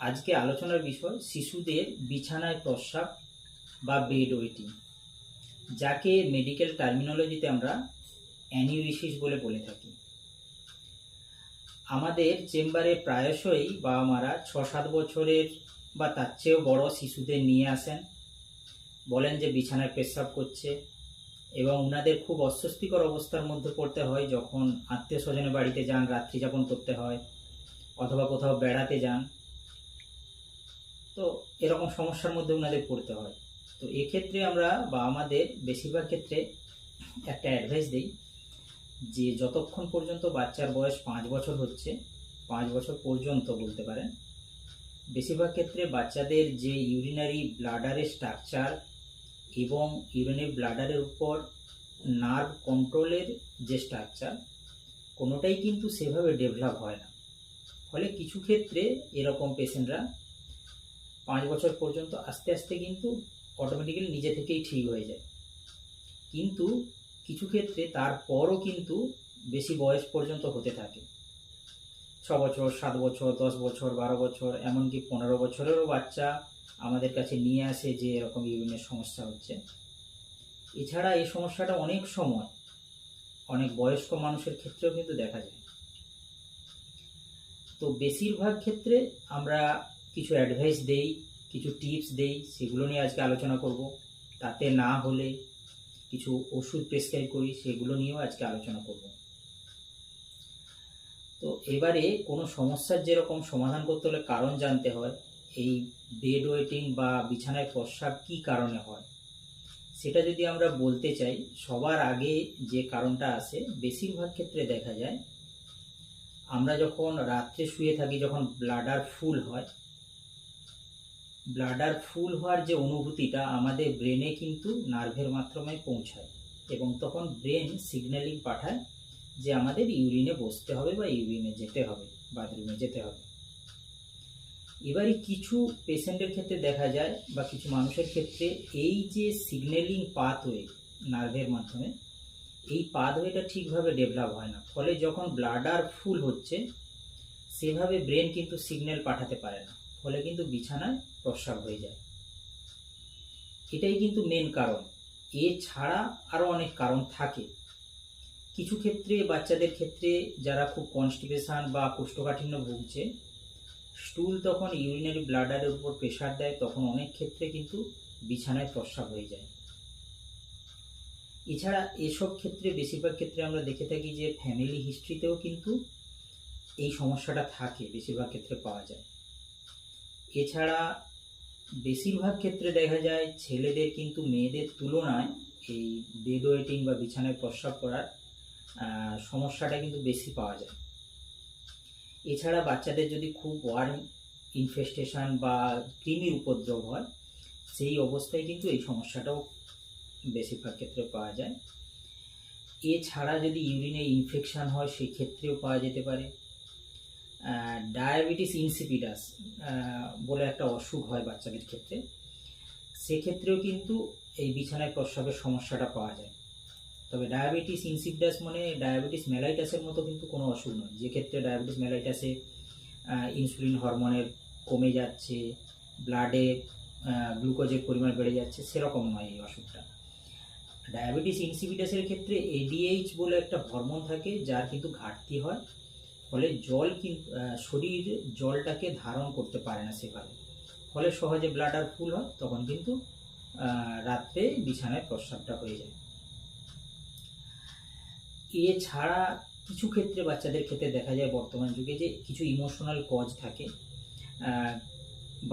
আজকে আলোচনার বিষয় শিশুদের বিছানায় প্রস্রাব বা বেড ওয়েটিং যাকে মেডিকেল টার্মিনোলজিতে আমরা অ্যানিউরিসিস বলে বলে থাকি। আমাদের চেম্বারে প্রায়শই বাবা মারা ছ সাত বছরের বা তার চেয়েও বড় শিশুদের নিয়ে আসেন। বলেন যে বিছানায় পেশাব করছে এবং ওনাদের খুব অস্বস্তিকর অবস্থার মধ্যে পড়তে হয় যখন আত্মীয় স্বজনের বাড়িতে যান, রাত্রি যাপন করতে হয়, অথবা কোথাও বেড়াতে যান। তো এরকম সমস্যার মধ্যে ওনাদের পড়তে হয়। তো এক্ষেত্রে আমরা বা আমাদের বেশিরভাগ ক্ষেত্রে একটা অ্যাডভাইস দিই যে যতক্ষণ পর্যন্ত বাচ্চার বয়স পাঁচ বছর হচ্ছে, পাঁচ বছর পর্যন্ত বলতে পারেন, বেশিরভাগ ক্ষেত্রে বাচ্চাদের যে ইউরিনারি ব্লাডারের স্ট্রাকচার এবং ইউরিনারি ব্লাডারের উপর নার্ভ কন্ট্রোলের যে স্ট্রাকচার কোনোটাই কিন্তু সেভাবে ডেভেলপ হয় না। ফলে কিছু ক্ষেত্রে এরকম পেশেন্টরা পাঁচ বছর পর্যন্ত আস্তে আস্তে কিন্তু অটোমেটিক্যালি নিজে থেকেই ঠিক হয়ে যায়। কিন্তু কিছু ক্ষেত্রে তারপরও কিন্তু বেশি বয়স পর্যন্ত হতে থাকে। ছ বছর, সাত বছর, দশ বছর, বারো বছর, এমনকি পনেরো বছরেরও বাচ্চা আমাদের কাছে নিয়ে আসে যে এরকম ইউরিনের সমস্যা হচ্ছে। এছাড়া এই সমস্যাটা অনেক সময় অনেক বয়স্ক মানুষের ক্ষেত্রেও কিন্তু দেখা যায়। তো বেশিরভাগ ক্ষেত্রে আমরা কিছু অ্যাডভাইস দেই, কিছু টিপস দেই, সেগুলো নিয়ে আজকে আলোচনা করব। তাতে না হলে কিছু ওষুধ প্রেসক্রাইব করি, সেগুলো নিয়েও আজকে আলোচনা করব। তো এবারে কোনো সমস্যার যেরকম সমাধান করতে হলে কারণ জানতে হয়, এই বেড ওয়েটিং বা বিছানায় প্রস্রাব কী কারণে হয়? সেটা যদি আমরা বলতে চাই, সবার আগে যে কারণটা আসে বেশিরভাগ ক্ষেত্রে দেখা যায়, আমরা যখন রাত্রে শুয়ে থাকি, যখন ব্লাডার ফুল হয় ব্লাডার ফুল হওয়ার যে অনুভূতিটা আমাদের ব্রেনে কিন্তু নার্ভের মাধ্যমে পৌঁছায় এবং তখন ব্রেন সিগন্যালিং পাঠায় যে আমাদের ইউরিনে বসতে হবে বা ইউরিনে যেতে হবে বাথরুমে যেতে হবে। এবারে কিছু পেশেন্টের ক্ষেত্রে দেখা যায় বা কিছু মানুষের ক্ষেত্রে এই যে সিগন্যালিং পাথওয়ে নার্ভের মাধ্যমে, এই পাথওয়েটা ঠিকভাবে ডেভেলপ হয় না। ফলে যখন ব্লাডার ফুল হচ্ছে, সেভাবে ব্রেন কিন্তু সিগন্যাল পাঠাতে পারে না। ফলে কিন্তু বিছানায় প্রস্রাব হয়ে যায়। এটাই কিন্তু মেন কারণ। এছাড়া আরও অনেক কারণ থাকে। কিছু ক্ষেত্রে বাচ্চাদের ক্ষেত্রে যারা খুব কনস্টিপেশন বা কোষ্ঠকাঠিন্য ভুগছে স্টুল তখন ইউরিনারি ব্লাডারের উপর প্রেশার দেয়, তখন অনেক ক্ষেত্রে কিন্তু বিছানায় প্রস্রাব হয়ে যায়। এছাড়া এসব ক্ষেত্রে, বেশিরভাগ ক্ষেত্রে আমরা দেখে থাকি যে ফ্যামিলি হিস্ট্রিতেও কিন্তু এই সমস্যাটা থাকে, বেশিরভাগ ক্ষেত্রে পাওয়া যায়। এছাড়া বেশিরভাগ ক্ষেত্রে দেখা যায় ছেলেদের কিন্তু মেয়েদের তুলনায় এই বেড ওয়েটিং বা বিছানায় প্রস্রাব করার সমস্যাটা কিন্তু বেশি পাওয়া যায়। এছাড়া বাচ্চাদের যদি খুব ওয়ার্ম ইনফেস্টেশন বা কৃমির উপদ্রব হয়, সেই অবস্থায় কিন্তু এই সমস্যাটাও বেশিরভাগ ক্ষেত্রে পাওয়া যায়। এছাড়া যদি ইউরিনে ইনফেকশান হয় সেই ক্ষেত্রেও পাওয়া যেতে পারে। ডায়াবেটিস ইনসিপিডাস বলে একটা অসুখ হয় বাচ্চাদের ক্ষেত্রে। সেক্ষেত্রেও কিন্তু এই বিছানায় প্রস্রাবের সমস্যাটা পাওয়া যায়। তবে ডায়াবেটিস ইনসিপিডাস মানে ডায়াবেটিস মেলাইটাসের মতো কিন্তু কোনো অসুখ নয়। যে ক্ষেত্রে ডায়াবেটিস মেলাইটাসে ইনসুলিন হরমোনের কমে যাচ্ছে ব্লাডে গ্লুকোজের পরিমাণ বেড়ে যাচ্ছে, সেরকম নয় এই অসুখটা। ডায়াবেটিস ইনসিপিডাসের ক্ষেত্রে এডিএইচ বলে একটা হরমোন থাকে, যার কিন্তু ঘাটতি হয়। ফলে জল কিন্তু শরীর জলটাকে ধারণ করতে পারে না সেভাবে। ফলে সহজে ব্লাডার ফুল হয়, তখন কিন্তু রাত্রে বিছানায় প্রস্রাবটা হয়ে যায়। এছাড়া কিছু ক্ষেত্রে বাচ্চাদের ক্ষেত্রে দেখা যায় বর্তমান যুগে যে কিছু ইমোশনাল কজ থাকে।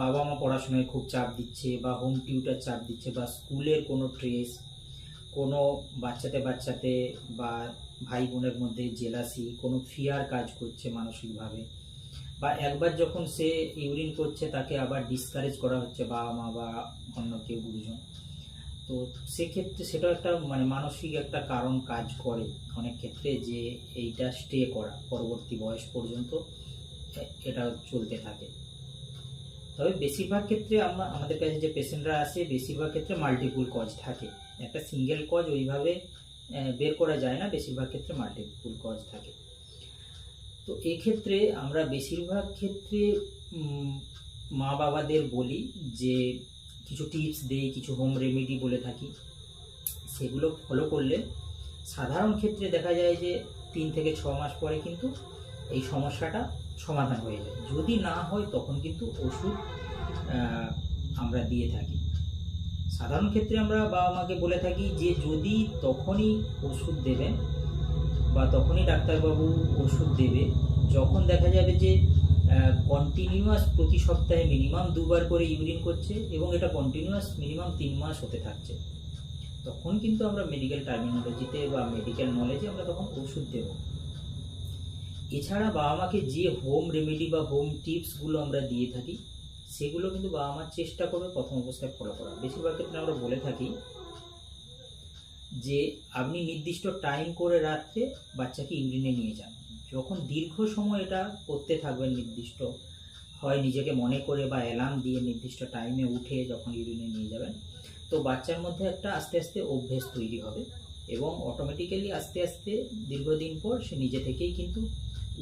বাবা মা পড়াশোনায় খুব চাপ দিচ্ছে বা হোম টিউটার চাপ দিচ্ছে বা স্কুলের কোনো ট্রেস কোনো বাচ্চাতে বাচ্চাতে বা ভাই বোনের মধ্যে জেলাসি, কোনো ফিয়ার কাজ করছে মানসিকভাবে বা একবার যখন সে ইউরিন করছে তাকে আবার ডিসকারেজ করা হচ্ছে বাবা মা বা অন্য কেউ গুরুজন। তো সেক্ষেত্রে সেটাও একটা মানে মানসিক একটা কারণ কাজ করে অনেক ক্ষেত্রে যে এইটা স্টে করা পরবর্তী বয়স পর্যন্ত এটা চলতে থাকে। তবে বেশিরভাগ ক্ষেত্রে আমরা, আমাদের কাছে যে পেশেন্টরা আসে, বেশিরভাগ ক্ষেত্রে মাল্টিপুল কজ থাকে। একটা সিঙ্গেল কজ ওইভাবে বের করা যায় না, বেশিরভাগ ক্ষেত্রে মাল্টিপুল কজ থাকে। তো এক্ষেত্রে আমরা বেশিরভাগ ক্ষেত্রে মা বাবাদের বলি যে, কিছু টিপস দেই, কিছু হোম রেমেডি বলে থাকি। সেগুলো ফলো করলে সাধারণ ক্ষেত্রে দেখা যায় যে, তিন থেকে ছ মাস পরে কিন্তু এই সমস্যাটা সমাধান হয়ে যায়। যদি না হয়, তখন কিন্তু ওষুধ আমরা দিয়ে থাকি। সাধারণ ক্ষেত্রে আমরা বাবা মাকে বলে থাকি যে যদি তখনই ওষুধ দেবেন বা তখনই ডাক্তারবাবু ওষুধ দেবে, যখন দেখা যাবে যে কন্টিনিউয়াস প্রতি সপ্তাহে মিনিমাম দুবার করে ইউরিন করছে এবং এটা কন্টিনিউয়াস মিনিমাম তিন মাস হতে থাকছে, তখন কিন্তু আমরা মেডিকেল টার্মিনোলজিতে বা মেডিকেল নলেজে আমরা তখন ওষুধ দেব। এছাড়া বাবা মাকে যে হোম রেমেডি বা হোম টিপসগুলো আমরা দিয়ে থাকি সেগুলো কিন্তু বাবা মা চেষ্টা করবে প্রথম অবস্থায় ফলো করা। বেশিরভাগ ক্ষেত্রে আমরা বলে থাকি যে, আপনি নির্দিষ্ট টাইম করে রাত্রে বাচ্চাকে ইউরিনে নিয়ে যান। যখন দীর্ঘ সময় এটা করতে থাকবেন নির্দিষ্ট, হয় নিজেকে মনে করে বা অ্যালার্ম দিয়ে নির্দিষ্ট টাইমে উঠে যখন ইউরিনে নিয়ে যাবেন, তো বাচ্চার মধ্যে একটা আস্তে আস্তে অভ্যেস তৈরি হবে এবং অটোমেটিক্যালি আস্তে আস্তে দীর্ঘদিন পর সে নিজে থেকেই কিন্তু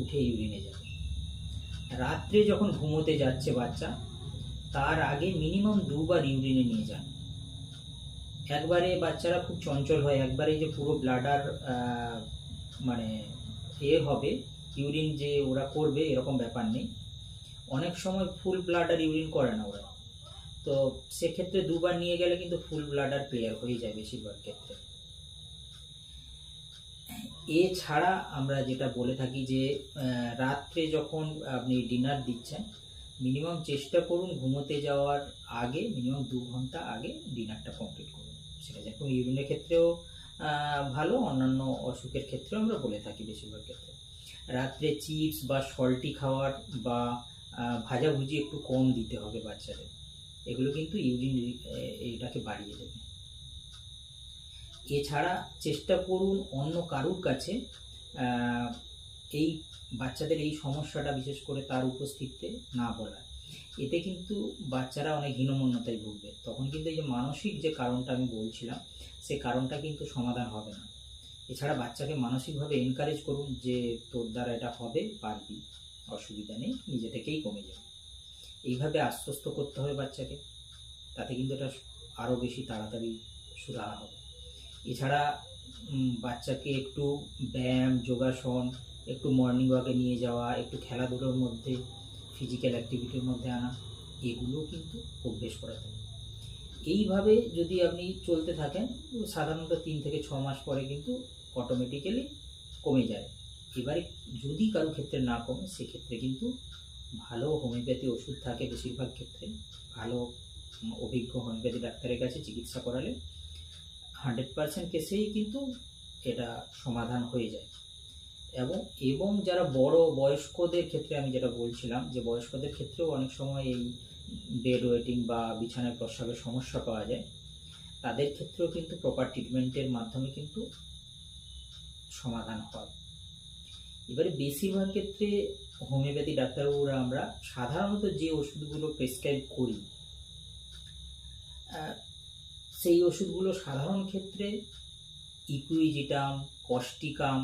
উঠে ইউরিনে যাবে। রাত্রে যখন ঘুমোতে যাচ্ছে বাচ্চা তার আগে মিনিমাম দুবার ইউরিনে নিয়ে যান। একবারে বাচ্চারা খুব চঞ্চল হয়, একবারে যে পুরো ব্লাডার মানে এ হবে ইউরিন যে ওরা করবে এরকম ব্যাপার নেই। অনেক সময় ফুল ব্লাডার ইউরিন করে না ওরা। তো সেক্ষেত্রে দুবার নিয়ে গেলে কিন্তু ফুল ব্লাডার ক্লিয়ার হয়ে যায় বেশিরভাগ ক্ষেত্রে। এছাড়া আমরা যেটা বলে থাকি যে রাত্রে যখন আপনি ডিনার দিচ্ছেন মিনিমাম চেষ্টা করুন ঘুমোতে যাওয়ার আগে, মিনিমাম দু ঘণ্টা আগে ডিনারটা কমপ্লিট করুন। সেটা যেরকম ইউরিনের ক্ষেত্রেও ভালো, অন্যান্য অসুখের ক্ষেত্রেও আমরা বলে থাকি বেশিরভাগ ক্ষেত্রে। রাত্রে চিপস বা সল্টি খাওয়ার বা ভাজাভুজি একটু কম দিতে হবে বাচ্চাদের। এগুলো কিন্তু ইউরিন এটাকে বাড়িয়ে দেবে। এছাড়া চেষ্টা করুন অন্য কারুর কাছে এই বাচ্চাদের এই সমস্যাটা বিশেষ করে তার উপস্থিতিতে না বলা এতে কিন্তু বাচ্চারা অনেক হীনমন্যতায় ভুগবে। তখন কিন্তু এই যে মানসিক যে কারণটা আমি বলছিলাম, সে কারণটা কিন্তু সমাধান হবে না। এছাড়া বাচ্চাকে মানসিকভাবে এনকারেজ করুন যে তোর দ্বারা এটা হবে, পারবি, অসুবিধা নেই, নিজে থেকেই কমে যাবে। এইভাবে আশ্বস্ত করতে হবে বাচ্চাকে, তাতে কিন্তু এটা আরও বেশি তাড়াতাড়ি সুরাহা হবে। এছাড়া বাচ্চাকে একটু ব্যায়াম, যোগাসন, একটু মর্নিং ওয়াকে নিয়ে যাওয়া, একটু খেলাধুলোর মধ্যে ফিজিক্যাল অ্যাক্টিভিটির মধ্যে আনা, এগুলো কিন্তু অভ্যেস করাতে হবে। এইভাবে যদি আপনি চলতে থাকেন, সাধারণত তিন থেকে ছ মাস পরে কিন্তু অটোমেটিক্যালি কমে যায়। এবারে যদি কারও ক্ষেত্রে না কমে, সেক্ষেত্রে কিন্তু ভালো হোমিওপ্যাথি ওষুধ থাকে বেশিরভাগ ক্ষেত্রে, ভালো অভিজ্ঞ হোমিওপ্যাথি ডাক্তারের কাছে চিকিৎসা করালে হান্ড্রেড পার্সেন্ট কেসেই কিন্তু এটা সমাধান হয়ে যায়। এবং এবং যারা বড় বয়স্কদের ক্ষেত্রে আমি যেটা বলছিলাম যে বয়স্কদের ক্ষেত্রেও অনেক সময় এই বেড ওয়েটিং বা বিছানায় প্রস্রাবের সমস্যা পাওয়া যায়, তাদের ক্ষেত্রেও কিন্তু প্রপার ট্রিটমেন্টের মাধ্যমে কিন্তু সমাধান হয়। এবারে বেশিরভাগ ক্ষেত্রে হোমিওপ্যাথি ডাক্তারবাবুরা আমরা সাধারণত যে ওষুধগুলো প্রেসক্রাইব করি সেই ওষুধগুলো সাধারণ ক্ষেত্রে ইকুইজিটাম কস্টিকাম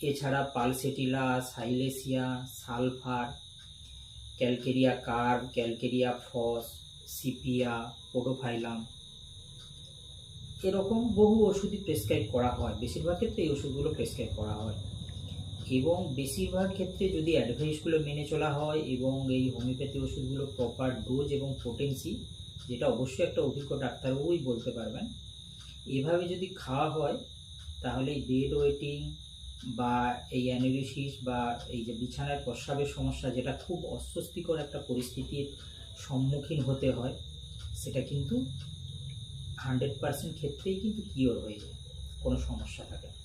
এছাড়া pulsatilla, silicea, sulphur, calcarea carb calcarea phos, sepia podophyllum এরকম বহু ওষুধই প্রেসক্রাইব করা হয়। বেশিরভাগ ক্ষেত্রে এই ওষুধগুলো প্রেসক্রাইব করা হয়। এবং বেশিরভাগ ক্ষেত্রে যদি অ্যাডভাইসগুলো মেনে চলা হয় এবং এই হোমিওপ্যাথি ওষুধগুলো প্রপার ডোজ এবং পোটেন্সি যেটা অবশ্যই একটা অভিজ্ঞ ডাক্তারবাবুই বলতে পারবেন, এভাবে যদি খাওয়া হয়, তাহলে বেড ওয়েটিং বা এই অ্যানালিসিস বা এই যে বিছানায় প্রস্রাবের সমস্যা যেটা খুব অস্বস্তিকর একটা পরিস্থিতির সম্মুখীন হতে হয়, সেটা কিন্তু হান্ড্রেড পার্সেন্ট ক্ষেত্রেই কিন্তু কিওর হয়ে যায়, কোনো সমস্যা থাকে না।